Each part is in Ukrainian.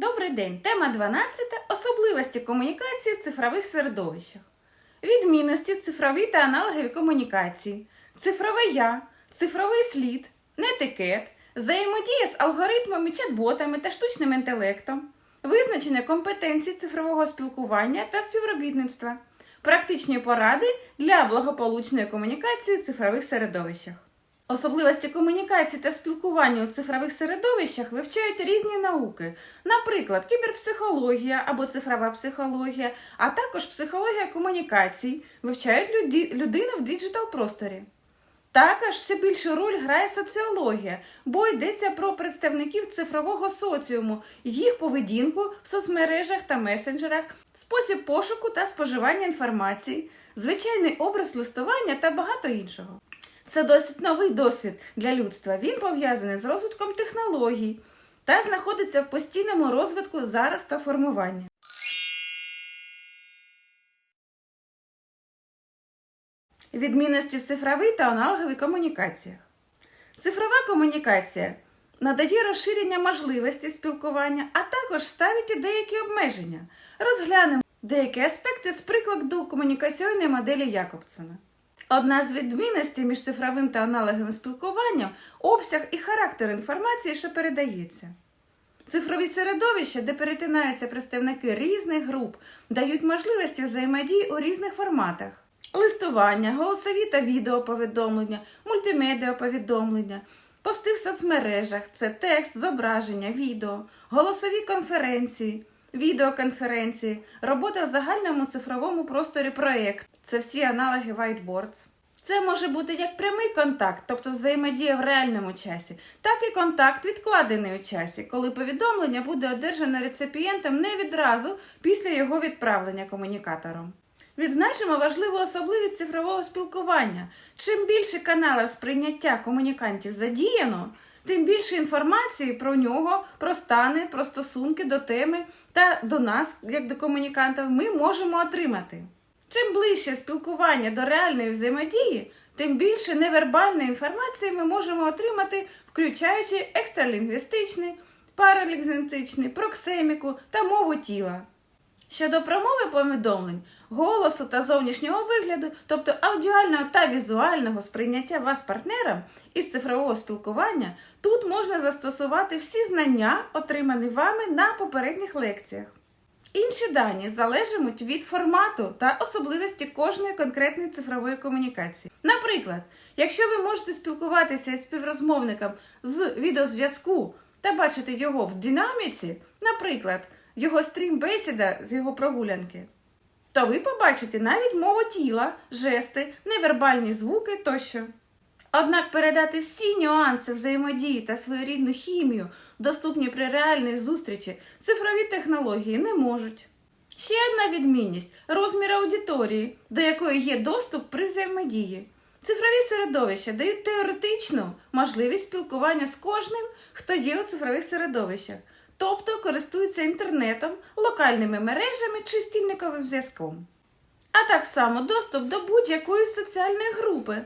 Добрий день. Тема 12. Особливості комунікації в цифрових середовищах. Відмінності в цифровій та аналоговій комунікації, цифрове я, цифровий слід, нетикет, взаємодія з алгоритмами, чат-ботами та штучним інтелектом, визначення компетенцій цифрового спілкування та співробітництва, практичні поради для благополучної комунікації в цифрових середовищах. Особливості комунікації та спілкування у цифрових середовищах вивчають різні науки, наприклад, кіберпсихологія або цифрова психологія, а також психологія комунікацій, вивчають люді- людину в діджитал-просторі. Також все більшу роль грає соціологія, бо йдеться про представників цифрового соціуму, їх поведінку в соцмережах та месенджерах, спосіб пошуку та споживання інформації, звичайний образ листування та багато іншого. Це досить новий досвід для людства. Він пов'язаний з розвитком технологій та знаходиться в постійному розвитку зараз та формуванні. Відмінності в цифровій та аналоговій комунікаціях. Цифрова комунікація надає розширення можливості спілкування, а також ставить і деякі обмеження. Розглянемо деякі аспекти з прикладу комунікаційної моделі Якобсона. Одна з відмінностей між цифровим та аналоговим спілкуванням обсяг і характер інформації, що передається. Цифрові середовища, де перетинаються представники різних груп, дають можливості взаємодії у різних форматах: листування, голосові та відеоповідомлення, мультимедіаповідомлення, пости в соцмережах це текст, зображення, відео, голосові конференції, відеоконференції, робота в загальному цифровому просторі проєкт. Це всі аналоги whiteboards. Це може бути як прямий контакт, тобто взаємодія в реальному часі, так і контакт відкладений у часі, коли повідомлення буде одержане реципієнтом не відразу після його відправлення комунікатором. Відзначимо важливу особливість цифрового спілкування. Чим більше каналів сприйняття комунікантів задіяно, тим більше інформації про нього, про стани, про стосунки до теми та до нас, як до комунікантів, ми можемо отримати. Чим ближче спілкування до реальної взаємодії, тим більше невербальної інформації ми можемо отримати, включаючи екстралінгвістичний, паралінгвістичний, проксеміку та мову тіла. Щодо промови повідомлень, голосу та зовнішнього вигляду, тобто аудіального та візуального сприйняття вас партнером із цифрового спілкування, тут можна застосувати всі знання, отримані вами на попередніх лекціях. Інші дані залежатимуть від формату та особливості кожної конкретної цифрової комунікації. Наприклад, якщо ви можете спілкуватися із співрозмовником з відеозв'язку та бачити його в динаміці, наприклад, його стрім-бесіда з його прогулянки, то ви побачите навіть мову тіла, жести, невербальні звуки тощо. Однак передати всі нюанси взаємодії та своєрідну хімію, доступні при реальній зустрічі, цифрові технології не можуть. Ще одна відмінність розмір аудиторії, до якої є доступ при взаємодії. Цифрові середовища дають теоретичну можливість спілкування з кожним, хто є у цифрових середовищах, тобто користуються інтернетом, локальними мережами чи стільниковим зв'язком. А так само доступ до будь-якої соціальної групи,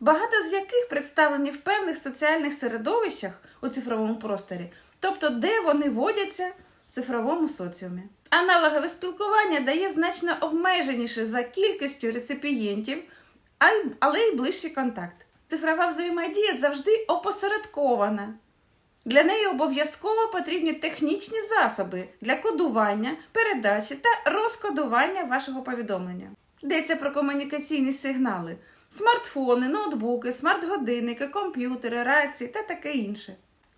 багато з яких представлені в певних соціальних середовищах у цифровому просторі, тобто де вони водяться в цифровому соціумі. Аналогове спілкування дає значно обмеженіше за кількістю реципієнтів, але й ближчий контакт. Цифрова взаємодія завжди опосередкована. Для неї обов'язково потрібні технічні засоби для кодування, передачі та розкодування вашого повідомлення. Йдеться про комунікаційні сигнали: смартфони, ноутбуки, смарт-годинники, комп'ютери, рації та таке інше.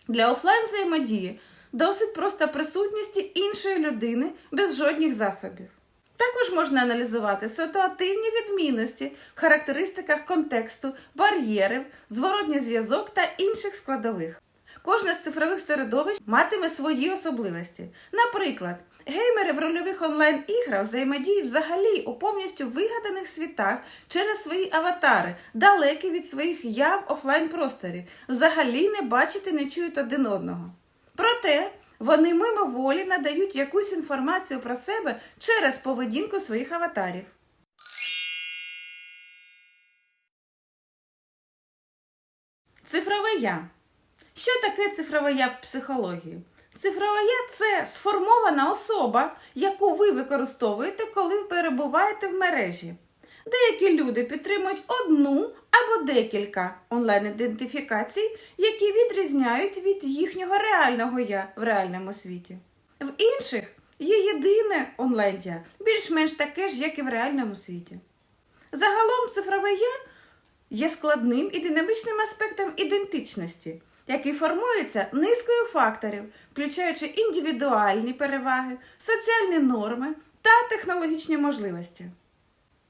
Для офлайн взаємодії досить просто присутності іншої людини без жодних засобів. Також можна аналізувати ситуативні відмінності в характеристиках контексту, бар'єрів, зворотній зв'язок та інших складових. Кожне з цифрових середовищ матиме свої особливості. Наприклад, геймери в рольових онлайн-іграх взаємодіють взагалі у повністю вигаданих світах через свої аватари, далекі від своїх я в офлайн-просторі, взагалі не бачать і не чують один одного. Проте вони мимоволі надають якусь інформацію про себе через поведінку своїх аватарів. Цифрове я. Що таке цифрове я в психології? Цифрова я це сформована особа, яку ви використовуєте, коли перебуваєте в мережі. Деякі люди підтримують одну або декілька онлайн-ідентифікацій, які відрізняють від їхнього реального я в реальному світі. В інших є єдине онлайн-я, більш-менш таке ж, як і в реальному світі. Загалом цифрове я є складним і динамічним аспектом ідентичності, який формується низкою факторів, включаючи індивідуальні переваги, соціальні норми та технологічні можливості.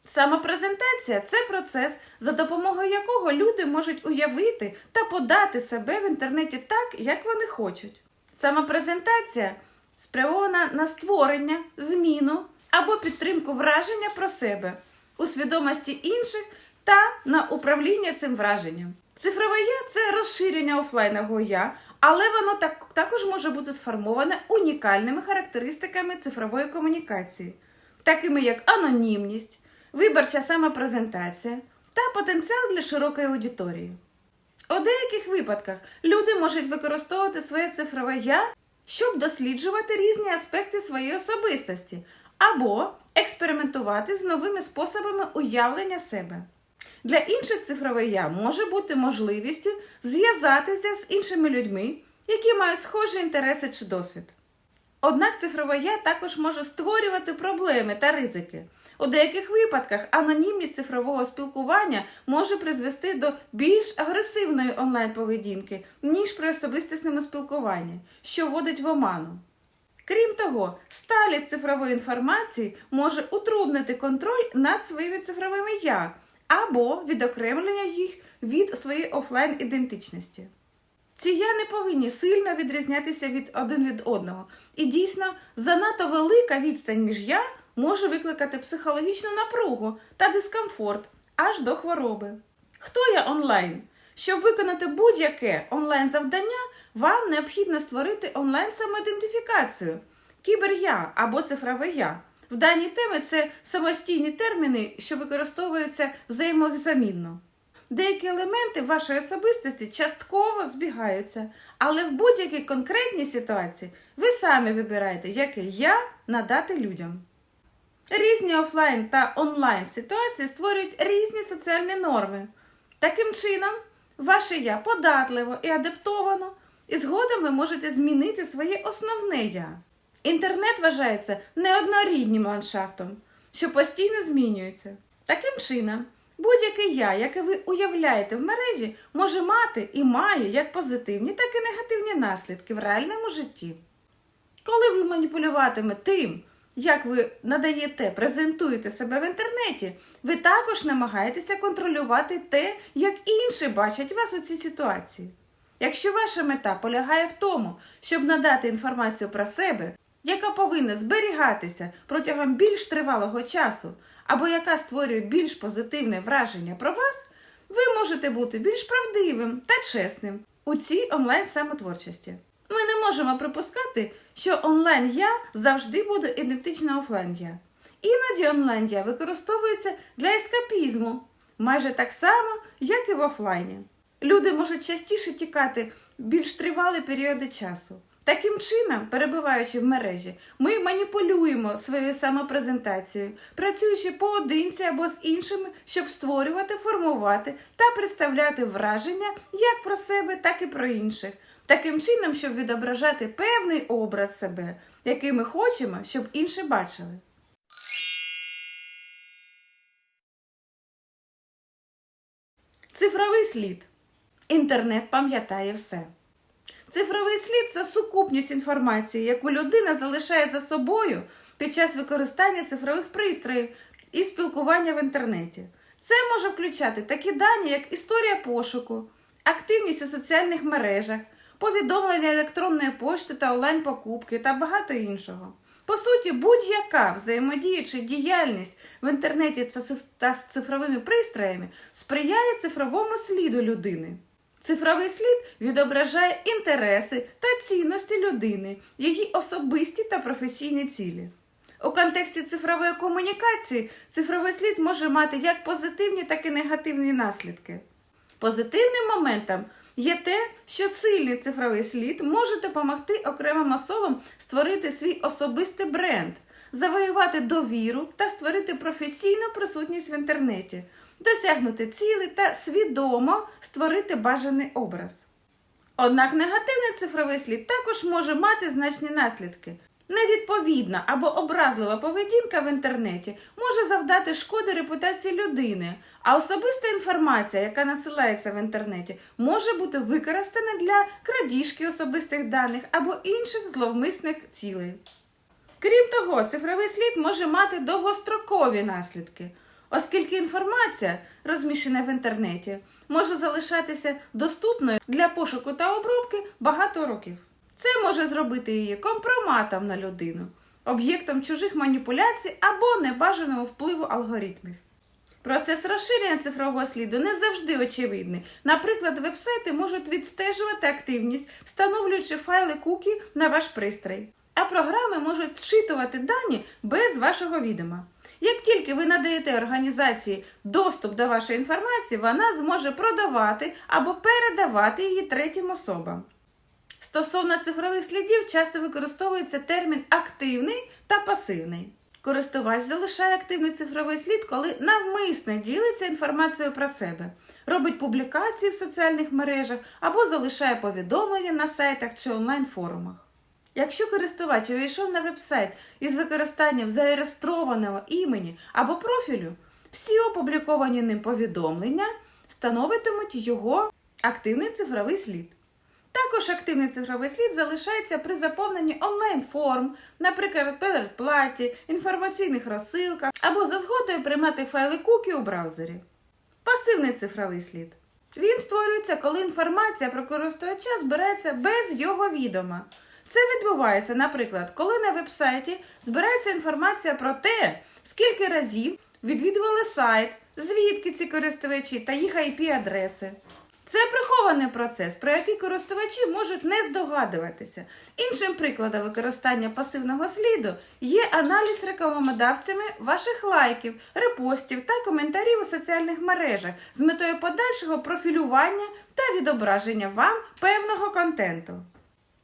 Самопрезентація це процес, за допомогою якого люди можуть уявити та подати себе в інтернеті так, як вони хочуть. Самопрезентація спрямована на створення, зміну або підтримку враження про себе у свідомості інших та на управління цим враженням. Цифрове я це розширення офлайнового я, але воно так, також може бути сформоване унікальними характеристиками цифрової комунікації, такими як анонімність, виборча самопрезентація та потенціал для широкої аудиторії. У деяких випадках люди можуть використовувати своє цифрове я, щоб досліджувати різні аспекти своєї особистості або експериментувати з новими способами уявлення себе. Для інших цифрове я може бути можливістю зв'язатися з іншими людьми, які мають схожі інтереси чи досвід. Однак цифрове я також може створювати проблеми та ризики. У деяких випадках анонімність цифрового спілкування може призвести до більш агресивної онлайн-поведінки, ніж при особистісному спілкуванні, що вводить в оману. Крім того, сталість цифрової інформації може утруднити контроль над своїми цифровими я або відокремлення їх від своєї офлайн-ідентичності. Ці я не повинні сильно відрізнятися від один від одного, і дійсно занадто велика відстань між я може викликати психологічну напругу та дискомфорт аж до хвороби. Хто я онлайн? Щоб виконати будь-яке онлайн-завдання, вам необхідно створити онлайн-самоідентифікацію, кібер-я або цифрове я. В даній темі це самостійні терміни, що використовуються взаємозамінно. Деякі елементи вашої особистості частково збігаються, але в будь-якій конкретній ситуації ви самі вибираєте, яке я надати людям. Різні офлайн та онлайн ситуації створюють різні соціальні норми. Таким чином, ваше я податливо і адаптовано, і згодом ви можете змінити своє основне я. Інтернет вважається неодноріднім ландшафтом, що постійно змінюється. Таким чином, будь-яке я, яке ви уявляєте в мережі, може мати і має як позитивні, так і негативні наслідки в реальному житті. Коли ви маніпулюватимете тим, як ви надаєте, презентуєте себе в інтернеті, ви також намагаєтеся контролювати те, як інші бачать вас у цій ситуації. Якщо ваша мета полягає в тому, щоб надати інформацію про себе, яка повинна зберігатися протягом більш тривалого часу, або яка створює більш позитивне враження про вас, ви можете бути більш правдивим та чесним у цій онлайн-самотворчості. Ми не можемо припускати, що онлайн я завжди буде ідентична офлайн я. Іноді онлайн я використовується для ескапізму, майже так само, як і в офлайні. Люди можуть частіше тікати більш тривалі періоди часу. Таким чином, перебуваючи в мережі, ми маніпулюємо своєю самопрезентацією, працюючи поодинці або з іншими, щоб створювати, формувати та представляти враження як про себе, так і про інших. Таким чином, щоб відображати певний образ себе, який ми хочемо, щоб інші бачили. Цифровий слід. Інтернет пам'ятає все. Цифровий слід це сукупність інформації, яку людина залишає за собою під час використання цифрових пристроїв і спілкування в інтернеті. Це може включати такі дані, як історія пошуку, активність у соціальних мережах, повідомлення електронної пошти та онлайн-покупки та багато іншого. По суті, будь-яка взаємодіюча діяльність в інтернеті та з цифровими пристроями сприяє цифровому сліду людини. Цифровий слід відображає інтереси та цінності людини, її особисті та професійні цілі. У контексті цифрової комунікації цифровий слід може мати як позитивні, так і негативні наслідки. Позитивним моментом є те, що сильний цифровий слід може допомогти окремим особам створити свій особистий бренд, завоювати довіру та створити професійну присутність в інтернеті, досягнути цілі та свідомо створити бажаний образ. Однак негативний цифровий слід також може мати значні наслідки. Невідповідна або образлива поведінка в інтернеті може завдати шкоди репутації людини, а особиста інформація, яка надсилається в інтернеті, може бути використана для крадіжки особистих даних або інших зловмисних цілей. Крім того, цифровий слід може мати довгострокові наслідки, оскільки інформація, розміщена в інтернеті, може залишатися доступною для пошуку та обробки багато років. Це може зробити її компроматом на людину, об'єктом чужих маніпуляцій або небажаного впливу алгоритмів. Процес розширення цифрового сліду не завжди очевидний. Наприклад, вебсайти можуть відстежувати активність, встановлюючи файли кукі на ваш пристрій, а програми можуть зчитувати дані без вашого відома. Як тільки ви надаєте організації доступ до вашої інформації, вона зможе продавати або передавати її третім особам. Стосовно цифрових слідів часто використовується термін активний та пасивний. Користувач залишає активний цифровий слід, коли навмисно ділиться інформацією про себе, робить публікації в соціальних мережах або залишає повідомлення на сайтах чи онлайн-форумах. Якщо користувач увійшов на вебсайт із використанням зареєстрованого імені або профілю, всі опубліковані ним повідомлення становитимуть його активний цифровий слід. Також активний цифровий слід залишається при заповненні онлайн-форм, наприклад, передплаті, інформаційних розсилках або за згодою приймати файли кукі у браузері. Пасивний цифровий слід. Він створюється, коли інформація про користувача збирається без його відома. Це відбувається, наприклад, коли на вебсайті збирається інформація про те, скільки разів відвідували сайт, звідки ці користувачі та їх IP-адреси. Це прихований процес, про який користувачі можуть не здогадуватися. Іншим прикладом використання пасивного сліду є аналіз рекламодавцями ваших лайків, репостів та коментарів у соціальних мережах з метою подальшого профілювання та відображення вам певного контенту.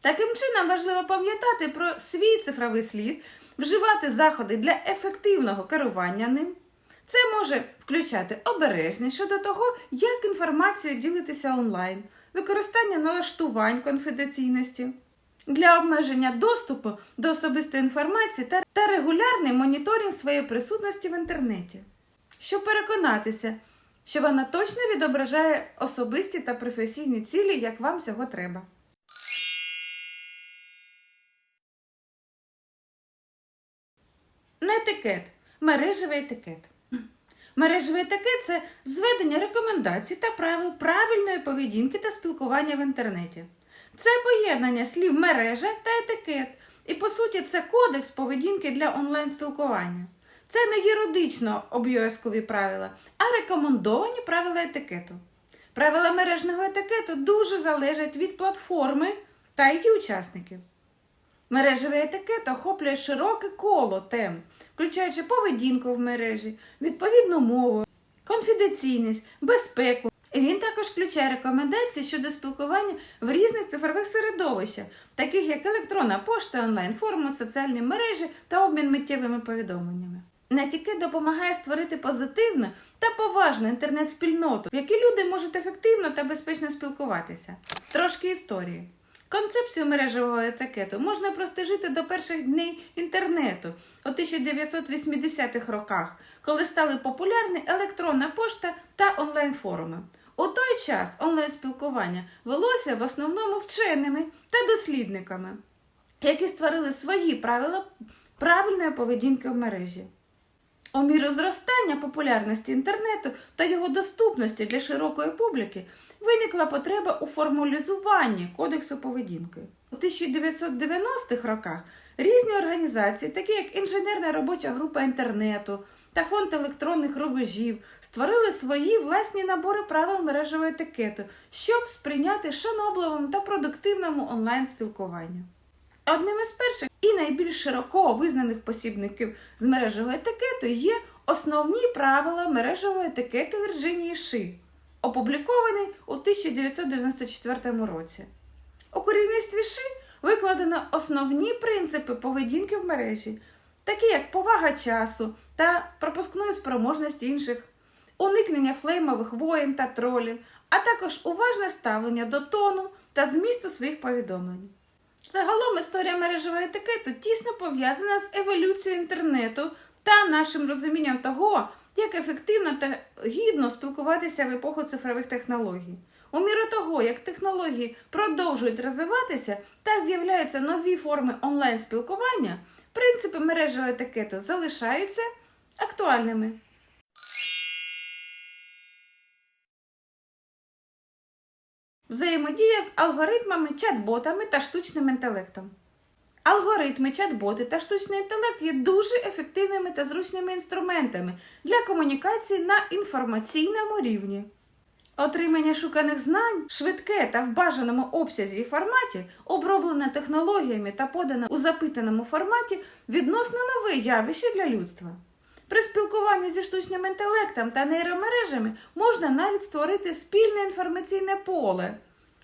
Таким чином важливо пам'ятати про свій цифровий слід, вживати заходи для ефективного керування ним. Це може включати обережність щодо того, як інформацією ділитися онлайн, використання налаштувань конфіденційності для обмеження доступу до особистої інформації та, регулярний моніторинг своєї присутності в інтернеті, щоб переконатися, що вона точно відображає особисті та професійні цілі, як вам цього треба. На етикет. Мережевий етикет. Мережевий етикет це зведення рекомендацій та правил правильної поведінки та спілкування в інтернеті. Це поєднання слів мережа та етикет. І по суті, це кодекс поведінки для онлайн-спілкування. Це не юридично обов'язкові правила, а рекомендовані правила етикету. Правила мережного етикету дуже залежать від платформи та її учасників. Мережевий етикет охоплює широке коло тем, включаючи поведінку в мережі, відповідну мову, конфіденційність, безпеку. Він також включає рекомендації щодо спілкування в різних цифрових середовищах, таких як електронна пошта, онлайн-форми, соціальні мережі та обмін миттєвими повідомленнями. Нетікет допомагає створити позитивну та поважну інтернет-спільноту, в якій люди можуть ефективно та безпечно спілкуватися. Трошки історії. Концепцію мережевого етикету можна простежити до перших днів інтернету у 1980-х роках, коли стали популярні електронна пошта та онлайн-форуми. У той час онлайн-спілкування велося в основному вченими та дослідниками, які створили свої правила правильної поведінки в мережі. У міру зростання популярності інтернету та його доступності для широкої публіки виникла потреба у формалізуванні кодексу поведінки. У 1990-х роках різні організації, такі як Інженерна робоча група інтернету та фонд електронних рубежів, створили свої власні набори правил мережевого етикету, щоб сприйняти шанобливому та продуктивному онлайн-спілкуванню. Одним із перших і найбільш широко визнаних посібників з мережевого етикету є основні правила мережевого етикету Вірджинії Ши. Опублікований у 1994 році. У керівництві ШИ викладено основні принципи поведінки в мережі, такі як повага часу та пропускної спроможності інших, уникнення флеймових воєн та тролів, а також уважне ставлення до тону та змісту своїх повідомлень. Загалом історія мережевого етикету тісно пов'язана з еволюцією інтернету та нашим розумінням того, як ефективно та гідно спілкуватися в епоху цифрових технологій. У міру того, як технології продовжують розвиватися та з'являються нові форми онлайн-спілкування, принципи мережевого етикету залишаються актуальними. Взаємодія з алгоритмами, чат-ботами та штучним інтелектом. Алгоритми, чат-боти та штучний інтелект є дуже ефективними та зручними інструментами для комунікації на інформаційному рівні. Отримання шуканих знань швидке та в бажаному обсязі і форматі, оброблене технологіями та подане у запитаному форматі, відносно нове явище для людства. При спілкуванні зі штучним інтелектом та нейромережами можна навіть створити спільне інформаційне поле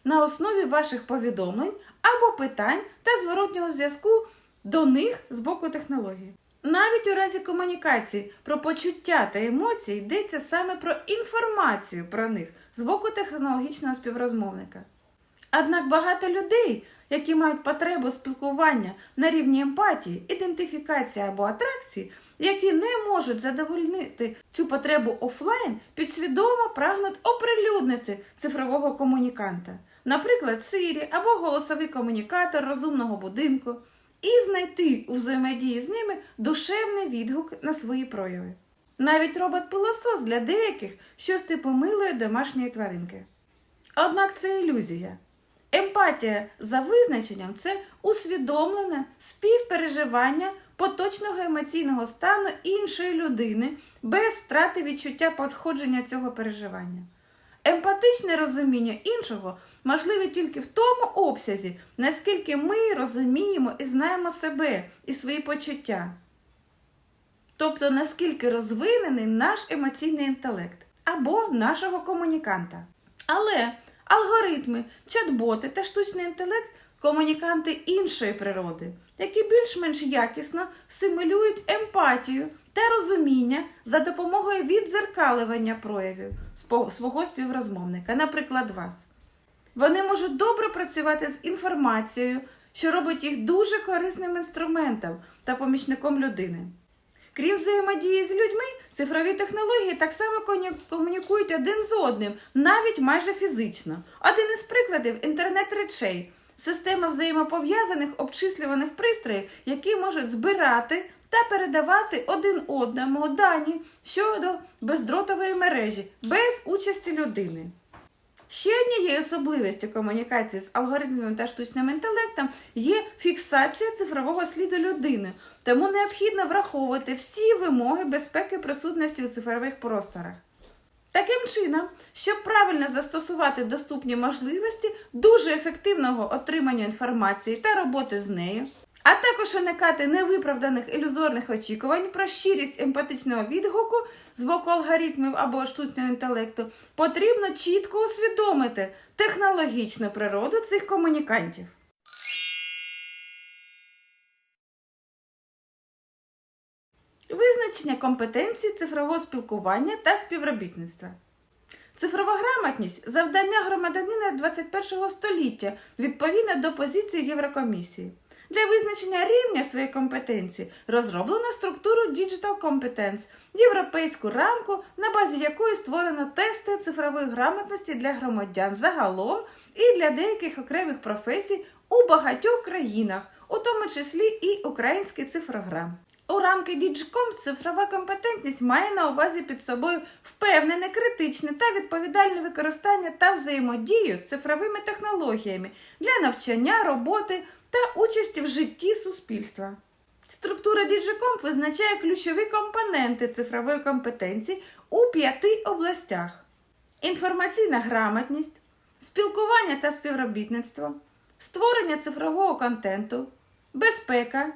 на основі ваших повідомлень або питань та зворотнього зв'язку до них з боку технології. Навіть у разі комунікації про почуття та емоції йдеться саме про інформацію про них з боку технологічного співрозмовника. Однак багато людей, які мають потребу спілкування на рівні емпатії, ідентифікації або атракції, які не можуть задовольнити цю потребу офлайн, підсвідомо прагнуть оприлюднити цифрового комуніканта, наприклад, Siri або голосовий комунікатор розумного будинку, і знайти у взаємодії з ними душевний відгук на свої прояви. Навіть робот-пилосос для деяких щось типу милої домашньої тваринки. Однак це ілюзія. Емпатія за визначенням це усвідомлене співпереживання поточного емоційного стану іншої людини без втрати відчуття походження цього переживання. Емпатичне розуміння іншого можливе тільки в тому обсязі, наскільки ми розуміємо і знаємо себе і свої почуття. Тобто наскільки розвинений наш емоційний інтелект або нашого комуніканта. Але алгоритми, чат-боти та штучний інтелект комуніканти іншої природи, які більш-менш якісно симулюють емпатію та розуміння за допомогою відзеркалювання проявів свого співрозмовника, наприклад, вас. Вони можуть добре працювати з інформацією, що робить їх дуже корисним інструментом та помічником людини. Крім взаємодії з людьми, цифрові технології так само комунікують один з одним, навіть майже фізично. Один із прикладів інтернет речей система взаємопов'язаних обчислюваних пристроїв, які можуть збирати та передавати один одному дані щодо бездротової мережі без участі людини. Ще однією особливістю комунікації з алгоритмами та штучним інтелектом є фіксація цифрового сліду людини, тому необхідно враховувати всі вимоги безпеки присутності у цифрових просторах. Таким чином, щоб правильно застосувати доступні можливості дуже ефективного отримання інформації та роботи з нею, а також уникати невиправданих ілюзорних очікувань про щирість емпатичного відгуку з боку алгоритмів або штучного інтелекту, потрібно чітко усвідомити технологічну природу цих комунікантів. Визначення компетенцій цифрового спілкування та співробітництва. Цифрова грамотність завдання громадянина 21 століття відповідно до позиції Єврокомісії. Для визначення рівня своєї компетенції розроблено структуру Digital Competence, європейську рамку, на базі якої створено тести цифрової грамотності для громадян загалом і для деяких окремих професій у багатьох країнах, у тому числі і український цифрограм. У рамки Digicom цифрова компетентність має на увазі під собою впевнене, критичне та відповідальне використання та взаємодію з цифровими технологіями для навчання, роботи та участі в житті суспільства. Структура Digicom визначає ключові компоненти цифрової компетенції у п'яти областях: інформаційна грамотність, спілкування та співробітництво, створення цифрового контенту, безпека,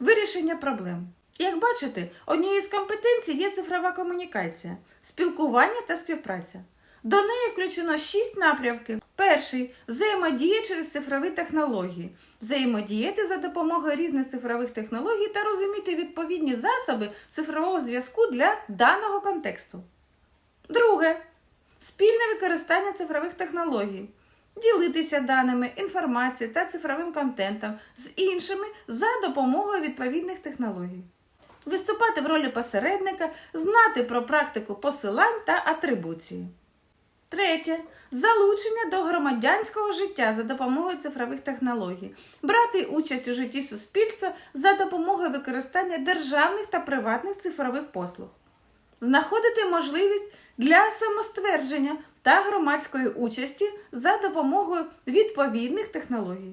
вирішення проблем. Як бачите, однією з компетенцій є цифрова комунікація, спілкування та співпраця. До неї включено шість напрямків. Перший взаємодія через цифрові технології. Взаємодіяти за допомогою різних цифрових технологій та розуміти відповідні засоби цифрового зв'язку для даного контексту. Друге спільне використання цифрових технологій. Ділитися даними, інформацією та цифровим контентом з іншими за допомогою відповідних технологій. Виступати в ролі посередника, знати про практику посилань та атрибуції. Третє. Залучення до громадянського життя за допомогою цифрових технологій. Брати участь у житті суспільства за допомогою використання державних та приватних цифрових послуг. Знаходити можливість для самоствердження та громадської участі за допомогою відповідних технологій.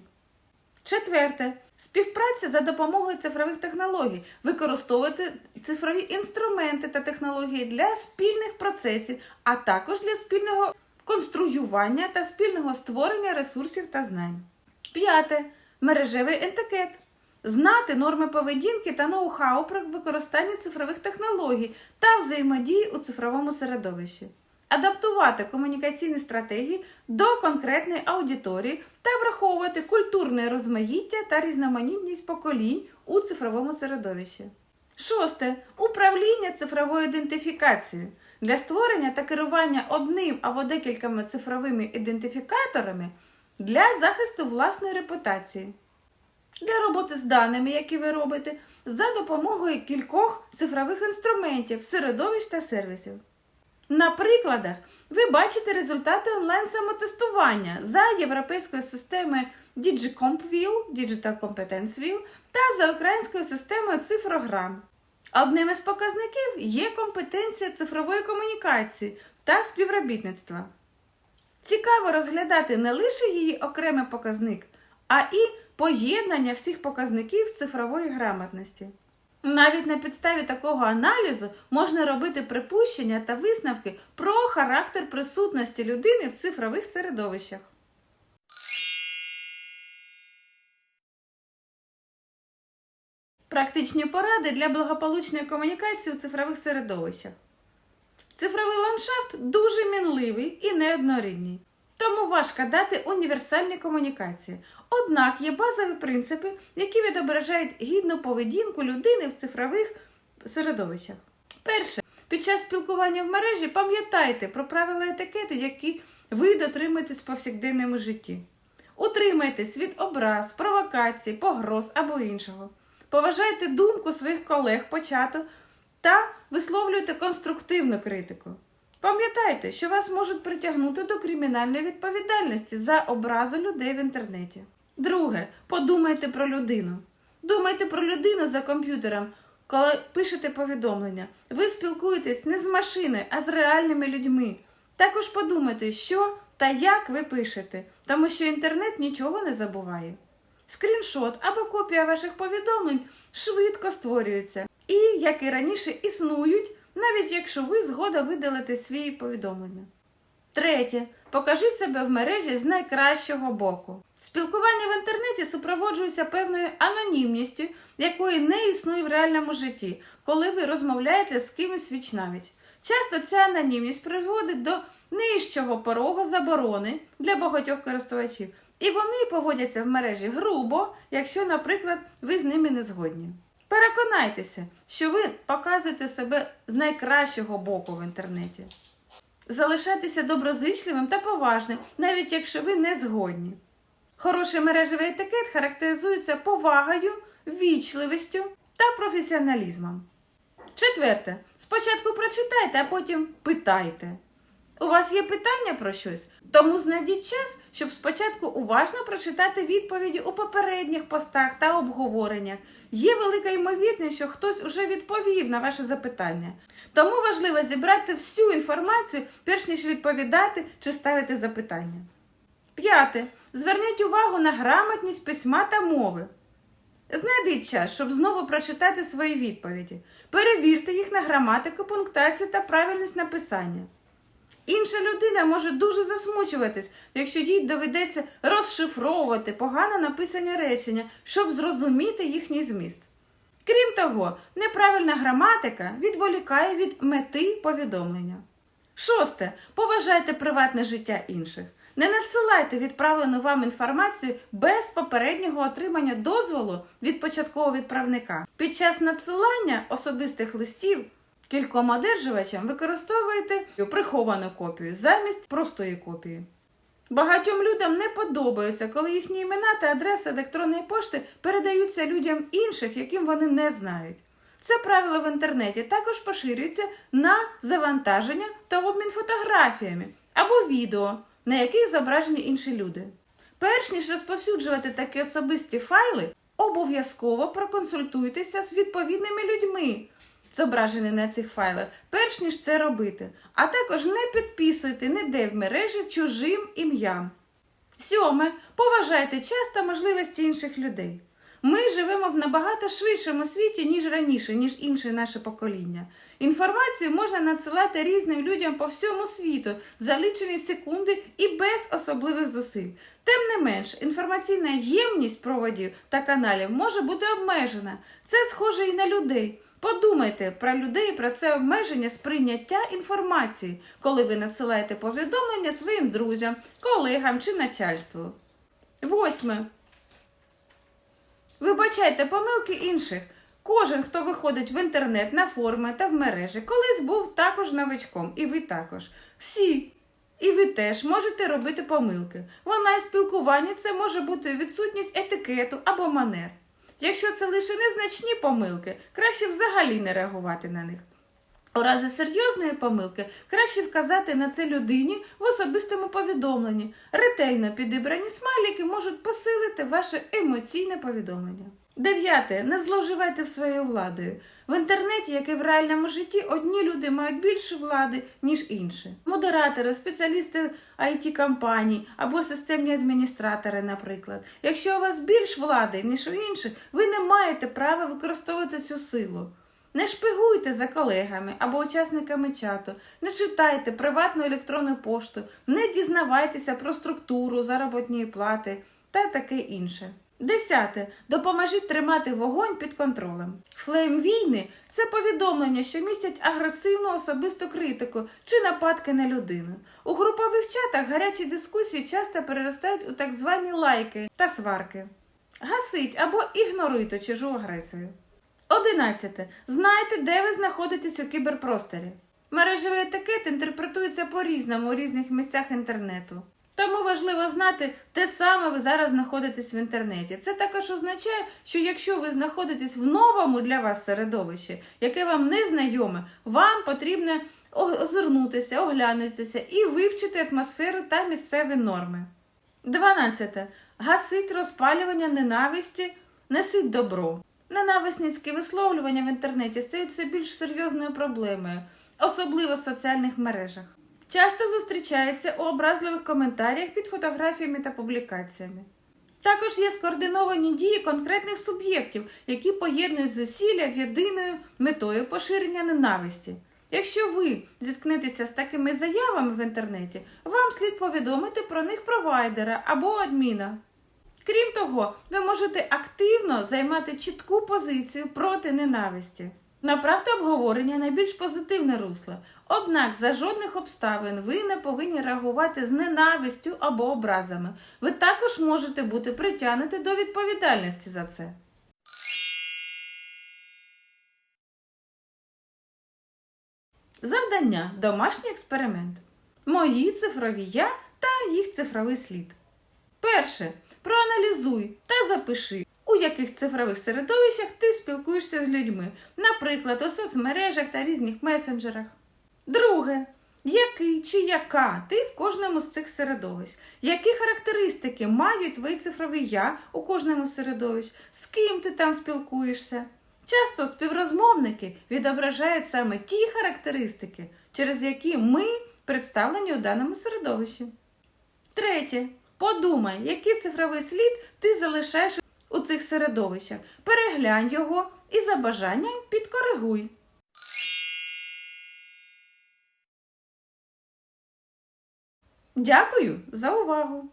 Четверте. Співпраця за допомогою цифрових технологій. Використовувати цифрові інструменти та технології для спільних процесів, а також для спільного конструювання та спільного створення ресурсів та знань. П'яте. Мережевий етикет. Знати норми поведінки та ноу-хау про використання цифрових технологій та взаємодії у цифровому середовищі. Адаптувати комунікаційні стратегії до конкретної аудиторії та враховувати культурне розмаїття та різноманітність поколінь у цифровому середовищі. Шосте. Управління цифровою ідентифікацією. Для створення та керування одним або декількома цифровими ідентифікаторами для захисту власної репутації. Для роботи з даними, які ви робите, за допомогою кількох цифрових інструментів, середовищ та сервісів. На прикладах ви бачите результати онлайн-самотестування за європейською системою DigiCompView, Digital Competence View та за українською системою цифрограм. Одним із показників є компетенція цифрової комунікації та співробітництва. Цікаво розглядати не лише її окремий показник, а і поєднання всіх показників цифрової грамотності. Навіть на підставі такого аналізу можна робити припущення та висновки про характер присутності людини в цифрових середовищах. Практичні поради для благополучної комунікації у цифрових середовищах. Цифровий ландшафт дуже мінливий і неоднорідний, тому важко дати універсальні комунікації. Однак є базові принципи, які відображають гідну поведінку людини в цифрових середовищах. Перше, під час спілкування в мережі пам'ятайте про правила етикету, які ви дотримуєтесь в повсякденному житті. Утримайтесь від образ, провокацій, погроз або іншого. Поважайте думку своїх колег по та висловлюйте конструктивну критику. Пам'ятайте, що вас можуть притягнути до кримінальної відповідальності за образу людей в інтернеті. Друге, подумайте про людину. Думайте про людину за комп'ютером, коли пишете повідомлення. Ви спілкуєтесь не з машиною, а з реальними людьми. Також подумайте, що та як ви пишете, тому що інтернет нічого не забуває. Скріншот або копія ваших повідомлень швидко створюється і, як і раніше, існують, навіть якщо ви згода видалите свої повідомлення. Третє. Покажіть себе в мережі з найкращого боку. Спілкування в інтернеті супроводжується певною анонімністю, якої не існує в реальному житті, коли ви розмовляєте з кимось вічнавіч. Часто ця анонімність призводить до нижчого порогу заборони для багатьох користувачів, і вони поводяться в мережі грубо, якщо, наприклад, ви з ними не згодні. Переконайтеся, що ви показуєте себе з найкращого боку в інтернеті. Залишайтеся доброзичливим та поважним, навіть якщо ви не згодні. Хороший мережевий етикет характеризується повагою, вічливістю та професіоналізмом. Четверте. Спочатку прочитайте, а потім питайте. У вас є питання про щось? Тому знайдіть час, щоб спочатку уважно прочитати відповіді у попередніх постах та обговореннях. Є велика ймовірність, що хтось уже відповів на ваше запитання. Тому важливо зібрати всю інформацію, перш ніж відповідати чи ставити запитання. П'яте. Зверніть увагу на грамотність письма та мови. Знайдіть час, щоб знову прочитати свої відповіді. Перевірте їх на граматику, пунктацію та правильність написання. Інша людина може дуже засмучуватись, якщо їй доведеться розшифровувати погано написані речення, щоб зрозуміти їхній зміст. Крім того, неправильна граматика відволікає від мети повідомлення. Шосте. Поважайте приватне життя інших. Не надсилайте відправлену вам інформацію без попереднього отримання дозволу від початкового відправника. Під час надсилання особистих листів кільком одержувачам використовуєте приховану копію замість простої копії. Багатьом людям не подобається, коли їхні імена та адреси електронної пошти передаються людям інших, яким вони не знають. Це правило в інтернеті також поширюється на завантаження та обмін фотографіями або відео, на яких зображені інші люди. Перш ніж розповсюджувати такі особисті файли, обов'язково проконсультуйтеся з відповідними людьми, зображені на цих файлах, перш ніж це робити. А також не підписуйте ніде в мережі чужим ім'ям. Сьоме. Поважайте час та можливості інших людей. Ми живемо в набагато швидшому світі, ніж раніше, ніж інше наше покоління. Інформацію можна надсилати різним людям по всьому світу за лічені секунди і без особливих зусиль. Тим не менш, інформаційна ємність проводів та каналів може бути обмежена. Це схоже і на людей. Подумайте про людей про це обмеження сприйняття інформації, коли ви надсилаєте повідомлення своїм друзям, колегам чи начальству. Восьме. Вибачайте помилки інших. Кожен, хто виходить в інтернет на форуми та в мережі, колись був також новичком, і ви також. Всі. І ви теж можете робити помилки. Вона і спілкування це може бути відсутність етикету або манер. Якщо це лише незначні помилки, краще взагалі не реагувати на них. У разі серйозної помилки краще вказати на це людині в особистому повідомленні. Ретельно підібрані смайлики можуть посилити ваше емоційне повідомлення. Дев'яте. Не зловживайте своєю владою. В інтернеті, як і в реальному житті, одні люди мають більше влади, ніж інші. Модератори, спеціалісти it компаній або системні адміністратори, наприклад. Якщо у вас більш влади, ніж у інших, ви не маєте права використовувати цю силу. Не шпигуйте за колегами або учасниками чату, не читайте приватну електронну пошту, не дізнавайтеся про структуру заробітної плати та таке інше. Десяте. Допоможіть тримати вогонь під контролем. Флейм війни це повідомлення, що містять агресивну особисту критику чи нападки на людину. У групових чатах гарячі дискусії часто переростають у так звані лайки та сварки. Гасить або ігноруйте чужу агресію. Одинадцяте. Знайте, де ви знаходитесь у кіберпросторі. Мережевий етикет інтерпретується по-різному у різних місцях інтернету. Тому важливо знати, де саме ви зараз знаходитесь в інтернеті. Це також означає, що якщо ви знаходитесь в новому для вас середовищі, яке вам не знайоме, вам потрібно озирнутися, оглянутися і вивчити атмосферу та місцеві норми. 12. Гасить розпалювання ненависті, несіть добро. Ненависницькі висловлювання в інтернеті стають все більш серйозною проблемою, особливо в соціальних мережах. Часто зустрічається у образливих коментарях під фотографіями та публікаціями. Також є скоординовані дії конкретних суб'єктів, які поєднують зусилля в єдиною метою поширення ненависті. Якщо ви зіткнетеся з такими заявами в інтернеті, вам слід повідомити про них провайдера або адміна. Крім того, ви можете активно займати чітку позицію проти ненависті. Направте обговорення на більш позитивне русло. Однак за жодних обставин ви не повинні реагувати з ненавистю або образами. Ви також можете бути притягнуті до відповідальності за це. Завдання домашній експеримент. Мої цифрові я та їх цифровий слід. Перше. Проаналізуй та запиши, у яких цифрових середовищах ти спілкуєшся з людьми, наприклад, у соцмережах та різних месенджерах. Друге. Який чи яка ти в кожному з цих середовищ? Які характеристики мають твої цифрові я у кожному з середовищ? З ким ти там спілкуєшся? Часто співрозмовники відображають саме ті характеристики, через які ми представлені у даному середовищі. Третє. Подумай, який цифровий слід ти залишаєш у цих середовищах. Переглянь його і за бажанням підкоригуй. Дякую за увагу!